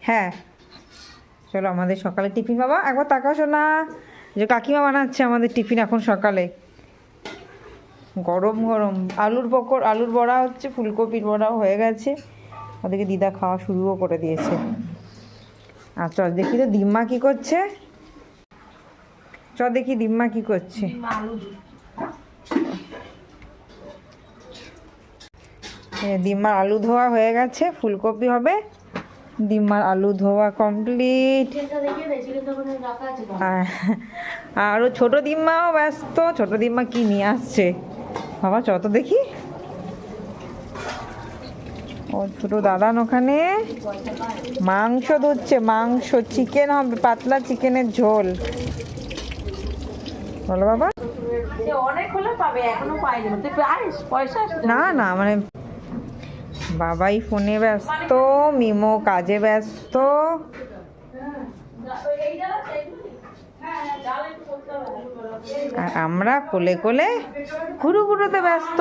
হ্যাঁ। চলো আমাদের সকালে টিফিন বাবা একবার তাকাও শোনা। যে কাকিমা বানাচ্ছে আমাদের টিফিন এখন সকালে। গরম গরম। আলুর পকর আলুর বড়া হচ্ছে ফুলকপির বড়াও হয়ে গেছে। ওদেরকে দিদা খাওয়া শুরুও করে দিয়েছে। আর চল দেখি তো দিম্মা কি করছে। চল দেখি দিম্মা কি করছে। এ, ডিম্মার আলু ধোয়া হয়ে গেছে ফুলকপি হবে। ডিম্মার আলু ধোয়া কমপ্লিট। আর ও ছোট ডিম্মাও ব্যস্ত ছোট ডিম্মা কি নিয়ে আসছে? বাবা চত দেখি। ও ছোট দাদান ওখানে। মাংস ধুচ্ছে মাংস চিকেন হবে পাতলা চিকেনের ঝোল। বলো বাবা। অনেক হলে পাবে এখনও পাইনি পয়সা না না মানে বাবাই ফোনে ব্যস্ত মিমো কাজে ব্যস্ত। আমরা কোলে কোলে ঘুরু ঘুরুতে ব্যস্ত।